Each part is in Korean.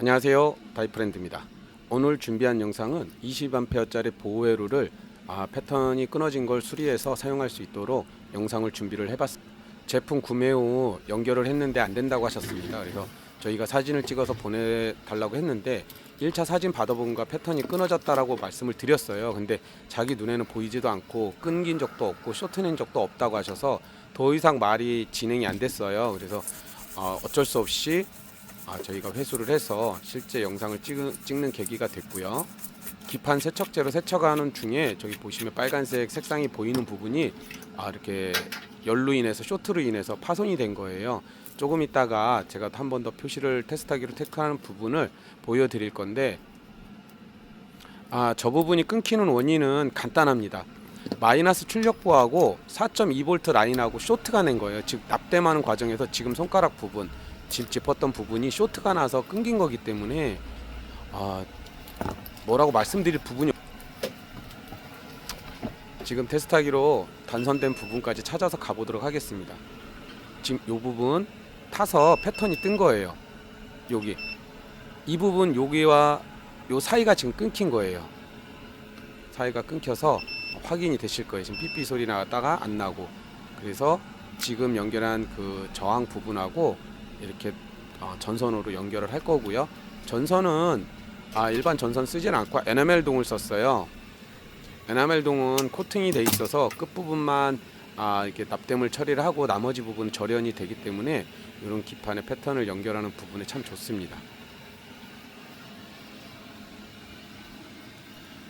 안녕하세요. 다이프렌드입니다. 오늘 준비한 영상은 20A짜리 보호회로를 아, 패턴이 끊어진 걸 수리해서 사용할 수 있도록 영상을 준비를 해봤습니다. 제품 구매 후 연결을 했는데 안 된다고 하셨습니다. 그래서 저희가 사진을 찍어서 보내달라고 했는데 1차 사진 받아본가 패턴이 끊어졌다라고 말씀을 드렸어요. 근데 자기 눈에는 보이지도 않고 끊긴 적도 없고 쇼트낸 적도 없다고 하셔서 더 이상 말이 진행이 안 됐어요. 그래서 어, 어쩔 수 없이 아, 저희가 회수를 해서 실제 영상을 찍은, 찍는 계기가 됐고요. 기판 세척제로 세척하는 중에 저기 보시면 빨간색 색상이 보이는 부분이 아, 이렇게 열로 인해서 쇼트로 인해서 파손이 된 거예요. 조금 있다가 제가 한 번 더 표시를 테스트하기로 테크하는 부분을 보여드릴 건데 아, 저 부분이 끊기는 원인은 간단합니다. 마이너스 출력부하고 4.2V 라인하고 쇼트가 낸 거예요. 즉 납땜하는 과정에서 지금 손가락 부분 짚 짚었던 부분이 쇼트가 나서 끊긴 거기 때문에 아 뭐라고 말씀드릴 부분이 없- 지금 테스트하기로 단선된 부분까지 찾아서 가보도록 하겠습니다. 지금 요 부분 타서 패턴이 뜬 거예요. 여기 이 부분 여기와 요 사이가 지금 끊긴 거예요. 사이가 끊겨서 확인이 되실 거예요. 지금 삐삐 소리 나다가 안 나고 그래서 지금 연결한 그 저항 부분하고 이렇게 어, 전선으로 연결을 할 거고요. 전선은 아, 일반 전선 쓰진 않고 에나멜 동을 썼어요. 에나멜 동은 코팅이 돼 있어서 끝 부분만 아, 이렇게 납땜을 처리를 하고 나머지 부분은 절연이 되기 때문에 이런 기판의 패턴을 연결하는 부분에 참 좋습니다.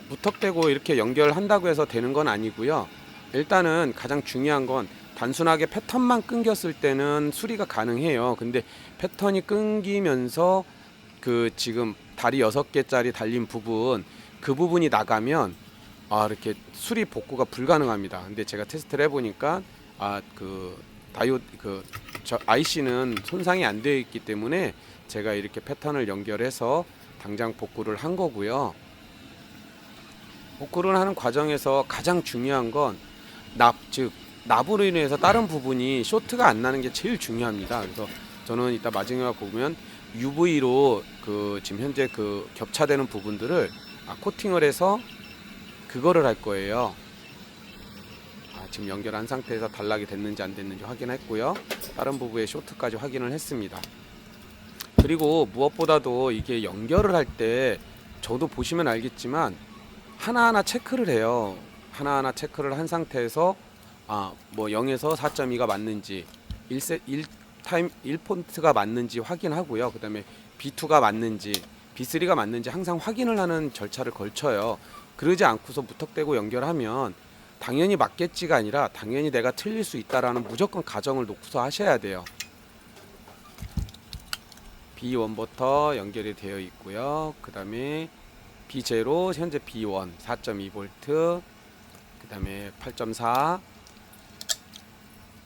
무턱대고 이렇게 연결한다고 해서 되는 건 아니고요. 일단은 가장 중요한 건 단순하게 패턴만 끊겼을 때는 수리가 가능해요. 근데 패턴이 끊기면서 그 지금 다리 여섯 개짜리 달린 부분 그 부분이 나가면 아 이렇게 수리 복구가 불가능합니다. 근데 제가 테스트를 해보니까 아 그 다이오 그 저 IC는 손상이 안 되어 있기 때문에 제가 이렇게 패턴을 연결해서 당장 복구를 한 거고요. 복구를 하는 과정에서 가장 중요한 건 납, 즉 납으로 인해서 다른 부분이 쇼트가 안 나는 게 제일 중요합니다. 그래서 저는 이따 마지막에 보면 UV로 그 지금 현재 그 겹차되는 부분들을 아, 코팅을 해서 그거를 할 거예요. 아, 지금 연결한 상태에서 단락이 됐는지 안 됐는지 확인했고요. 다른 부분의 쇼트까지 확인을 했습니다. 그리고 무엇보다도 이게 연결을 할 때 저도 보시면 알겠지만 하나하나 체크를 해요. 하나하나 체크를 한 상태에서 아, 뭐 0에서 4.2가 맞는지 1세 1 타임 1폰트가 맞는지 확인하고요. 그다음에 B2가 맞는지 B3가 맞는지 항상 확인을 하는 절차를 걸쳐요. 그러지 않고서 무턱대고 연결하면 당연히 맞겠지가 아니라 당연히 내가 틀릴 수 있다라는 무조건 가정을 놓고서 하셔야 돼요. B1부터 연결이 되어 있고요. 그 다음에 B0 현재 B1 4.2V 그 다음에 8.4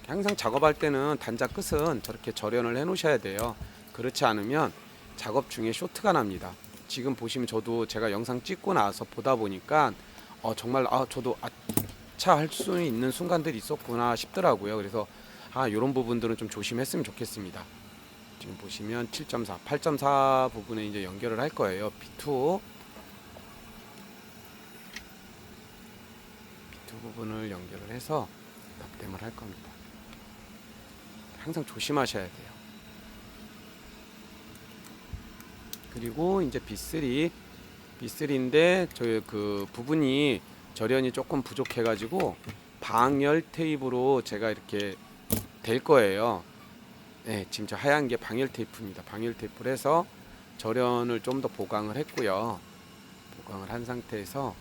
항상 작업할 때는 단자 끝은 저렇게 절연을 해 놓으셔야 돼요. 그렇지 않으면 작업 중에 쇼트가 납니다. 지금 보시면 저도 제가 영상 찍고 나서 보다 보니까 어 정말 아 저도 아차 할 수 있는 순간들이 있었구나 싶더라고요. 그래서 아 이런 부분들은 좀 조심했으면 좋겠습니다. 지금 보시면 7.4, 8.4 부분에 이제 연결을 할 거예요. B2 B2 부분을 연결을 해서 납땜을 할 겁니다. 항상 조심하셔야 돼요. 그리고 이제 B3 B3인데 저희 그 부분이 절연이 조금 부족해 가지고 방열 테이프로 제가 이렇게 될 거예요. 네, 지금 저 하얀 게 방열 테이프입니다. 방열 테이프를 해서 절연을 좀 더 보강을 했고요. 보강을 한 상태에서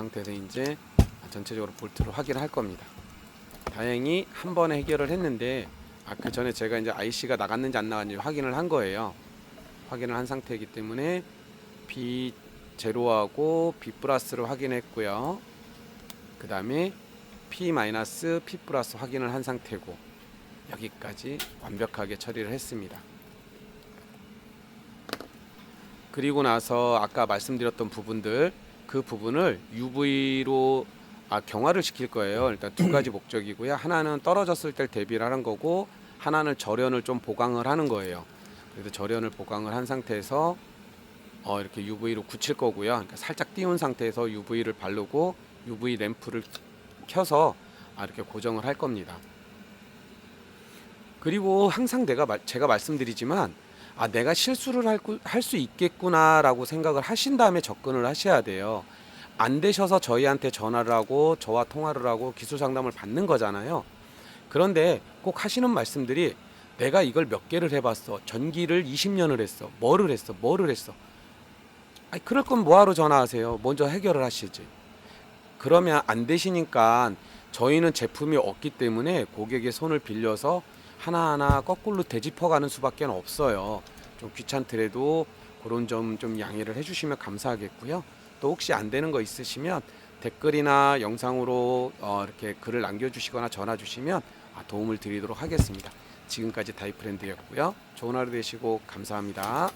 상태에서 이제 전체적으로 볼트를 확인할 겁니다. 다행히 한 번에 해결을 했는데 아, 그 전에 제가 이제 IC가 나갔는지 안 나갔는지 확인을 한 거예요. 확인을 한 상태이기 때문에 B 제로하고 B 플러스를 확인했고요. 그 다음에 P 마이너스 P 플러스 확인을 한 상태고 여기까지 완벽하게 처리를 했습니다. 그리고 나서 아까 말씀드렸던 부분들 그 부분을 UV로 아, 경화를 시킬 거예요. 일단 두 가지 목적이고요. 하나는 떨어졌을 때 대비를 하는 거고 하나는 절연을 좀 보강을 하는 거예요. 그래서 절연을 보강을 한 상태에서 어, 이렇게 UV로 굳힐 거고요. 그러니까 살짝 띄운 상태에서 UV를 바르고 UV 램프를 켜서 아, 이렇게 고정을 할 겁니다. 그리고 항상 내가 말- 제가 말씀드리지만 아 내가 실수를 할 수 있겠구나라고 생각을 하신 다음에 접근을 하셔야 돼요. 안 되셔서 저희한테 전화를 하고 저와 통화를 하고 기술 상담을 받는 거잖아요. 그런데 꼭 하시는 말씀들이 내가 이걸 몇 개를 해봤어. 전기를 20년을 했어. 뭐를 했어. 뭐를 했어. 아니 그럴 건 뭐하러 전화하세요. 먼저 해결을 하시지. 그러면 안 되시니까 저희는 제품이 없기 때문에 고객의 손을 빌려서 하나하나 거꾸로 되짚어가는 수밖에 없어요. 좀 귀찮더라도 그런 점 좀 양해를 해주시면 감사하겠고요. 또 혹시 안 되는 거 있으시면 댓글이나 영상으로 어, 이렇게 글을 남겨주시거나 전화 주시면 아, 도움을 드리도록 하겠습니다. 지금까지 다이프렌드였고요. 좋은 하루 되시고 감사합니다.